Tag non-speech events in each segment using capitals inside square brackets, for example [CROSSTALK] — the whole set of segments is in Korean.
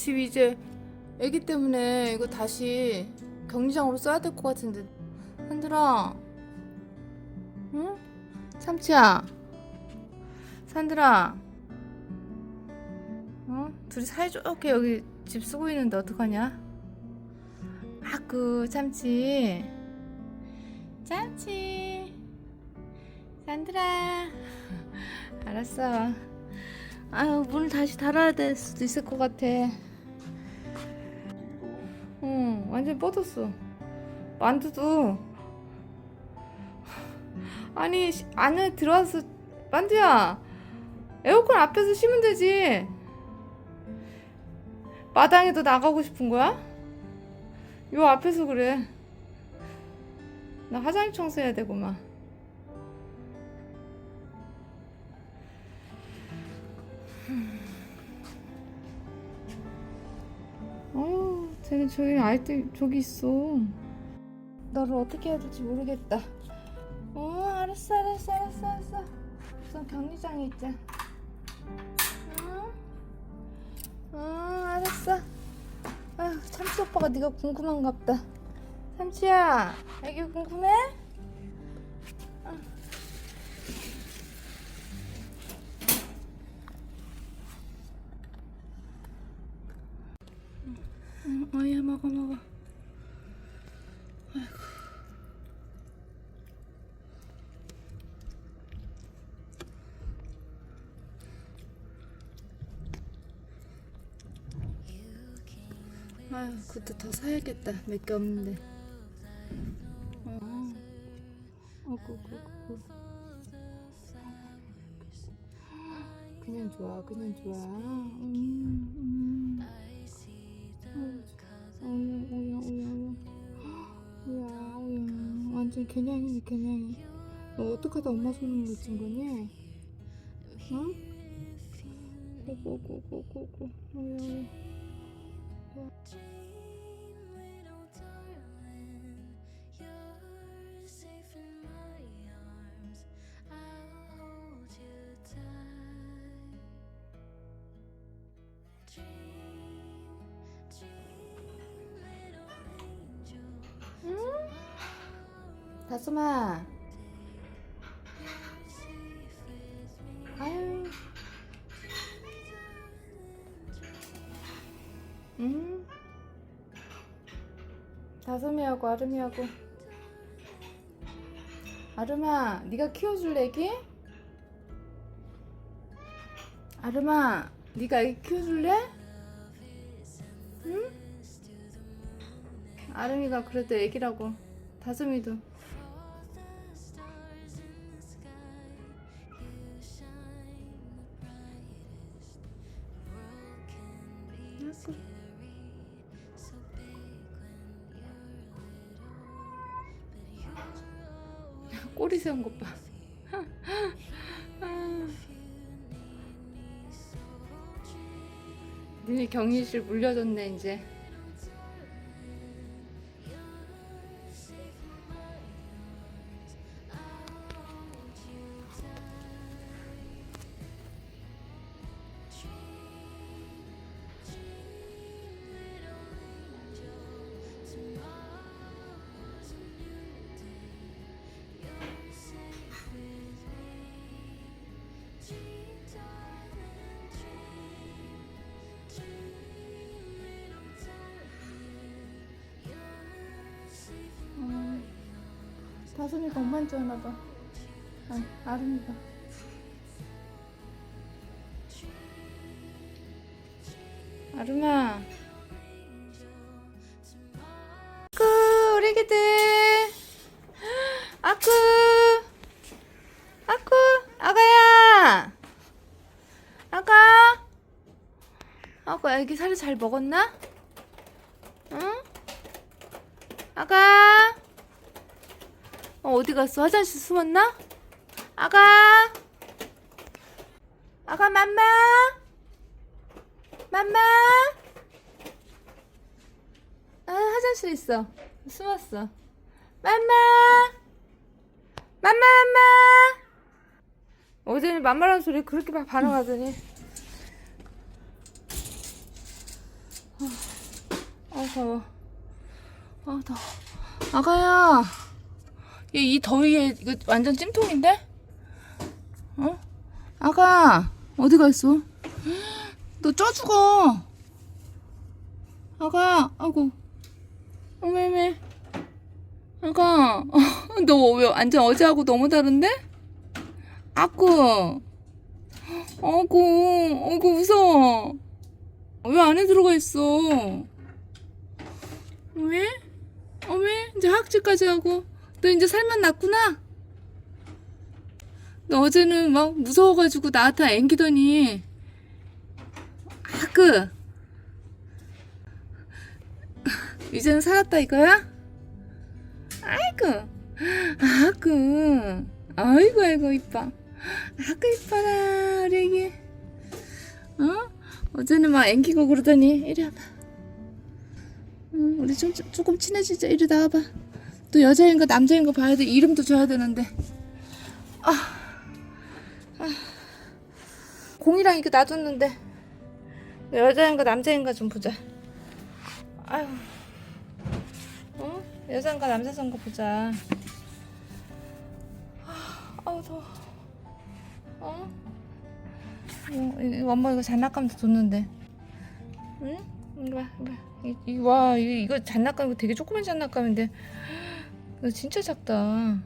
집 이제 애기 때문에 이거 다시 격리장으로 써야 될 것 같은데. 산들아. 응? 참치야. 산들아. 어? 둘이 사이좋게 여기 집 쓰고 있는데 어떡하냐? 아그 참치. 참치. 산들아. 알았어. 아유 문을 다시 닫아야 될 수도 있을 것 같아 응 완전 뻗었어. 만두도. 아니 시- 안에 들어와서 만두야. 에어컨 앞에서 쉬면 되지. 마당에도 나가고 싶은 거야? 요 앞에서 그래. 나 화장실 청소해야 되고만 쟤는 저기 아이들 저기 있어. 너를 어떻게 해야 될지 모르겠다. 어, 알았어, 알았어, 알았어, 알았어. 우선 격리장에 있자. 응? 어, 알았어. 아휴, 참치 오빠가 네가 궁금한갑다. 참치야, 애기 궁금해? 어야 먹어 먹어. 아휴, 그것도 더 사야겠다. 몇 개 없는데. 어. 어구, 구, 구. 그냥 좋아, 그냥 좋아. 음, 음. 완전 개냥이네, 개냥이. 너 어떡하다 엄마 손을 놓친 거니? 응? 고고고고고고. 다솜아. 아유. 음. 다솜이하고 아름이하고. 아름아, 네가 키워줄래 애기? 아름아, 네가 애기 키워줄래? 응? 아름이가 그래도 애기라고. 다솜이도. 격리실 물려줬네 이제. 줄 아나 봐. 아, 아름이가. 아름아. 아쿠, 우리 애기들. [GASPS] 아쿠. 아쿠, 아가야. 아가. 아가, 애기 살을 잘 먹었나? 응? 아가. 어, 어디 갔어? 화장실 숨었나? 아가. 아가, 맘마. 맘마. 아, 화장실에 있어. 숨었어. 맘마. 맘마, 맘마. 어제는 맘마라는 소리 그렇게 막 반응하더니. 아 더워. 아 더워. 아가야. 얘 이 더위에 이거 완전 찜통인데? 어? 아가 어디 갔어? [GASPS] 너 쪄 죽어. 아가 아고 어메메 아가 [LAUGHS] 너 왜 완전 어제하고 너무 다른데? 아구 [GASPS] 어구 어구 무서워 왜 안에 들어가 있어 왜? 어메 이제 학질까지 하고 너 이제 살만 났구나? 너 어제는 막 무서워가지고 나한테 앵기더니. 아그. 이제는 살았다 이거야? 아이고. 아그. 아이고 아이고 이뻐. 아그 이뻐라 우리 애기 어? 어제는 막 앵기고 그러더니. 이리 와봐. 응, 우리 좀, 조금 친해지자. 이리 나와봐 또 여자인가 남자인가 봐야 돼. 이름도 줘야 되는데. 아, 아. 공이랑 이거 놔뒀는데. 여자인가 남자인가 좀 보자. 아유 어? 여자인가 남자인가 보자. 아, 아우 더워. 어? 이거 엄마 이거 장난감도 줬는데. 응? 이리 와 이리 와. 이, 이, 와 이거, 이거 장난감 이거 되게 조그만 장난감인데 이거 진짜 작다.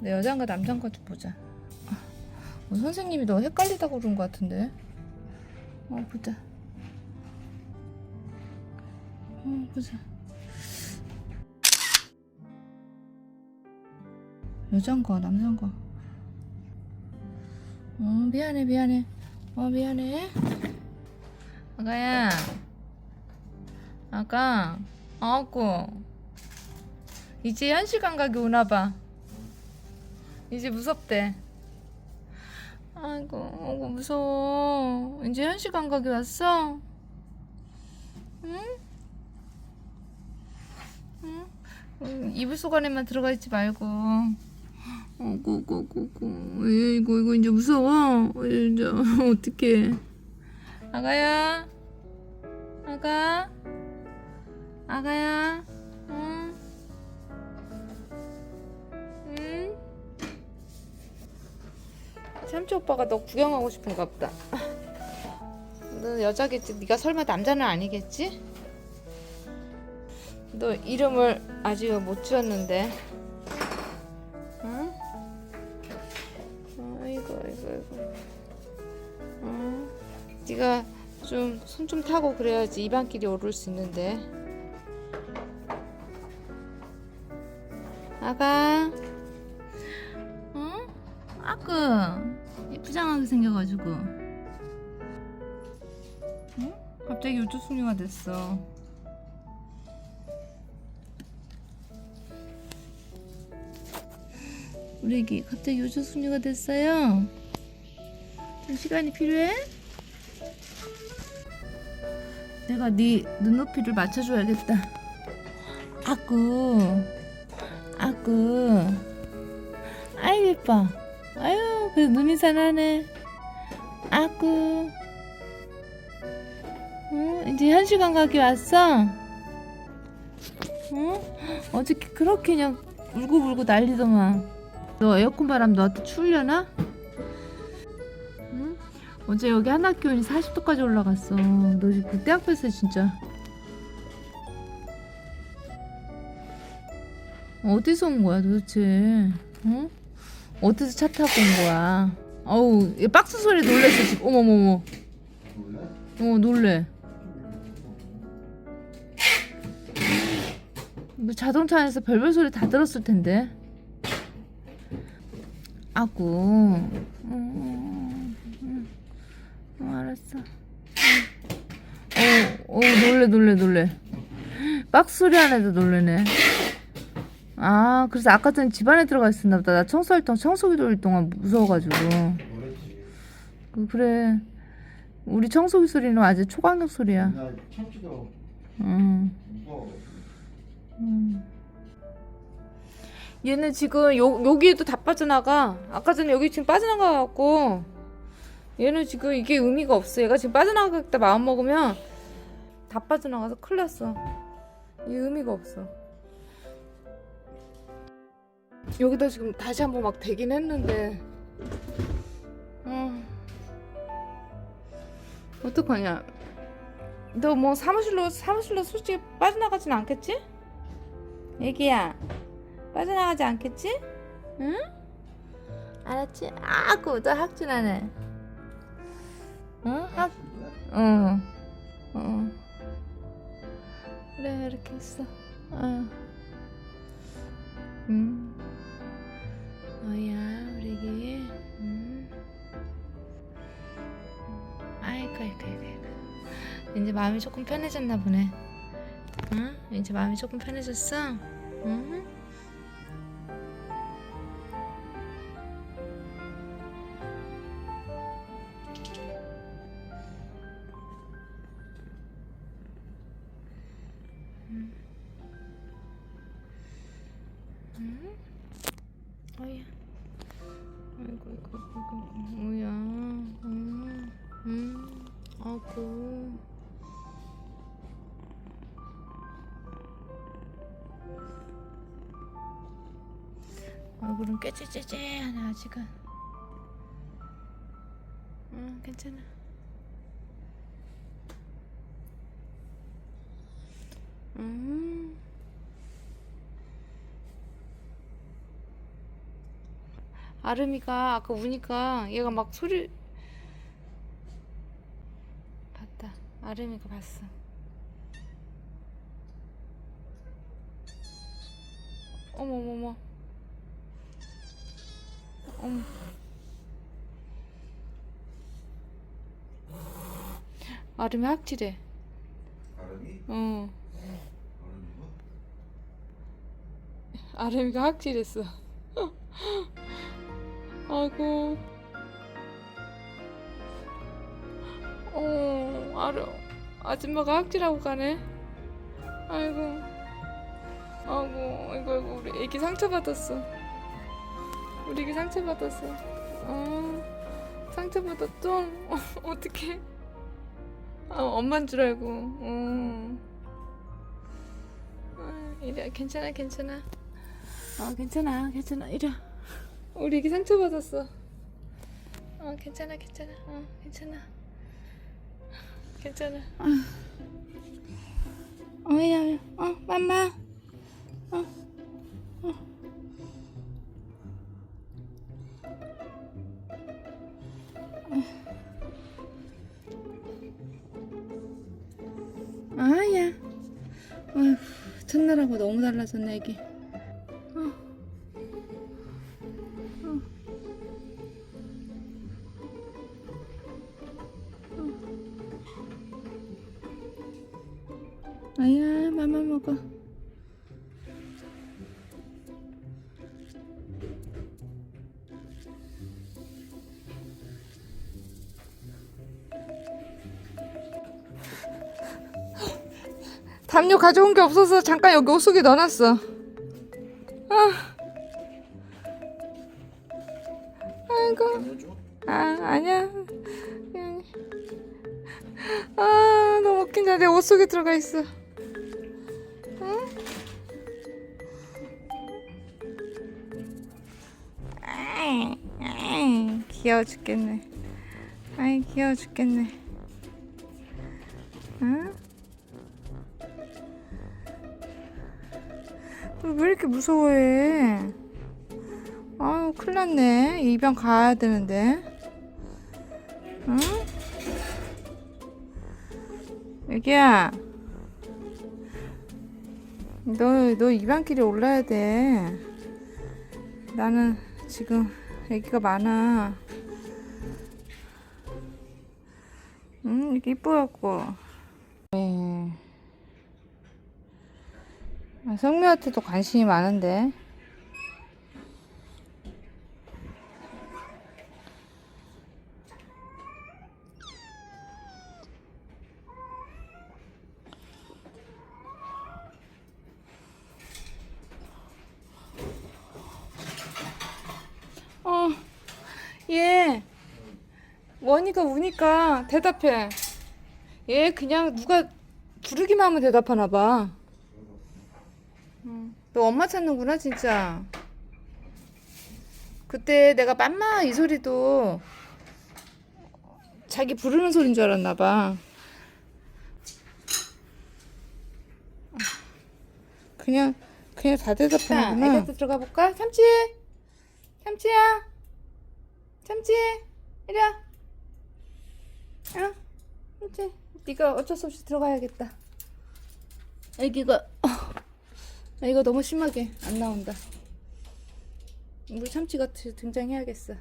내 여자인가 남자인가 좀 보자. 아, 어, 선생님이 너 헷갈리다고 그런 것 같은데. 어 보자. 어 보자. 여잔가 남잔가? 어 미안해 미안해. 어 미안해. 아가야. 아가 아고. 이제 현실 감각이 오나봐. 이제 무섭대. 아이고 아이고 무서워. 이제 현실 감각이 왔어? 응? 응? 응, 이불 속 안에만 들어가 있지 말고. 어구 어구 어구 이거 이거 이제 무서워? 이제 [LAUGHS] 어떡해? 아가야? 아가 아가야 응? 응? 삼촌 오빠가 너 구경하고 싶은가 보다 너 여자겠지 네가 설마 남자는 아니겠지? 너 이름을 아직 못 지었는데 응? 아이고 아이고 아이고 응? 네가 좀 손좀 타고 그래야지 입안길이 오를 수 있는데 아가 응? 아그 이쁘장하게 생겨가지고 응? 갑자기 요조숙녀가 됐어 우리 애기 갑자기 요조숙녀가 됐어요 좀 시간이 필요해? 내가 네 눈높이를 맞춰줘야겠다 아구 아구 아이 예뻐. 아유 그래도 눈이 산하네. 아구 응? 이제 현실 감각이 왔어? 응? 어저께 그렇게 그냥 울고불고 난리더만. 너 에어컨 바람 너한테 추우려나? 응? 어제 여기 한낮 기온이 40도까지 올라갔어. 너 지금 그때 앞에서 진짜 어디서 온 거야 도대체? 어? 어디서 차 타고 온 거야? 어우, 얘 박스 소리 놀랬어 지금. 어머머머. 어 놀래. 뭐 자동차 안에서 별별 소리 다 들었을 텐데. 아구. 음, 음, 어, 알았어. 어, 어 놀래 놀래 놀래. 박스 소리 안에도 놀래네. 아, 그래서 아까 전에 집 안에 들어가 있었나 보다. 나 청소할 동안, 청소기 돌릴 동안 무서워가지고. 그, 그래. 우리 청소기 소리는 아주 초강력 소리야. 나 음. 무서워. 음. 얘는 지금 요, 여기에도 다 빠져나가. 아까 전에 여기 지금 빠져나가갖고 얘는 지금 이게 의미가 없어. 얘가 지금 빠져나가겠다 마음 먹으면 다 빠져나가서 큰일 났어. 이 의미가 없어. 여기다 지금 다시 한번 막 대긴 했는데, 어, 어떡하냐. 너 뭐 사무실로, 사무실로 솔직히 빠져나가진 않겠지? 애기야, 빠져나가지 않겠지? 응? 알았지? 아고 너 학질하네. 응? 학, 응. 어. 그래 이렇게 했어. 어. 음. 뭐야 우리 애기. 음. 아이고 아이고 아이고 아이고. 이제 마음이 조금 편해졌나 보네. 응? 이제 마음이 조금 편해졌어? 응? 아고. 얼굴은 꽤 찌찌찌하네, 아직은. 응, 괜찮아. 음. 아름이가 아까 우니까 얘가 막 소리 봤다. 아름이가 봤어. 어머 어머. 아름이 학질해. 아름이? 어. 아름이가? 아름이가 학질했어. [LAUGHS] 아이고. 어, 아름, 아줌마가 학질하고 가네. 아이고. 아이고, 아이고, 아이고, 우리 애기 상처 받았어. 우리 애기 상처 받았어. 어, 상처 받았죠? 어, 어떡해. 아, 엄만 줄 알고. 어. 아, 이래, 괜찮아, 괜찮아. 어, 괜찮아, 괜찮아. 이래. 우리 애기 상처 받았어. 어, 괜찮아, 괜찮아. 어, 괜찮아. 괜찮아. 어야, 어, 맘마. 어, 어. 아야. 어휴, 첫날하고 너무 달라졌네, 애기. 아야, 맘마 먹어. 담요 가져온 게 없어서 잠깐 여기 옷 속에 넣어놨어. 아. 아이고. 아, 아니야. 아, 너무 웃긴다. 내 옷 속에 들어가 있어. 귀여워 죽겠네. 아이, 귀여워 죽겠네. 응? 왜 이렇게 무서워해? 아유, 큰일 났네. 입양 가야 되는데. 응? 애기야. 너, 너 입양길에 올라야 돼. 나는 지금 애기가 많아. 응, 이렇게 이뻐갖고. 네. 아, 성미한테도 관심이 많은데. 뭐니까 우니까 대답해. 얘 그냥 누가 부르기만 하면 대답하나 봐. 응. 너 엄마 찾는구나 진짜. 그때 내가 맘마 이 소리도 자기 부르는 소린 줄 알았나 봐. 그냥 그냥 다 대답하는구나. 애가 들어가 볼까? 참치, 참치야, 참치, 이리 와. 어, 참치. 네가 어쩔 수 없이 들어가야겠다. 애기가 어, 애가 너무 심하게 안 나온다. 우리 참치 같이 등장해야겠어.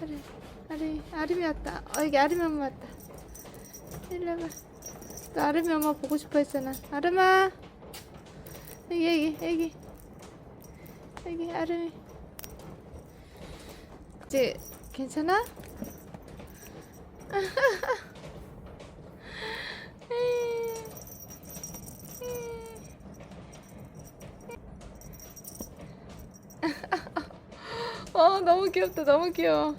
아리, 아리, 아름이 왔다. 어, 여기 아름이 엄마 왔다. 일로 와봐. 너 아름이 엄마 보고 싶어 했잖아. 아름아. 여기, 여기, 여기. 여기, 아름이. 이제, 괜찮아? [LAUGHS] 어, 너무 귀엽다. 너무 귀여워.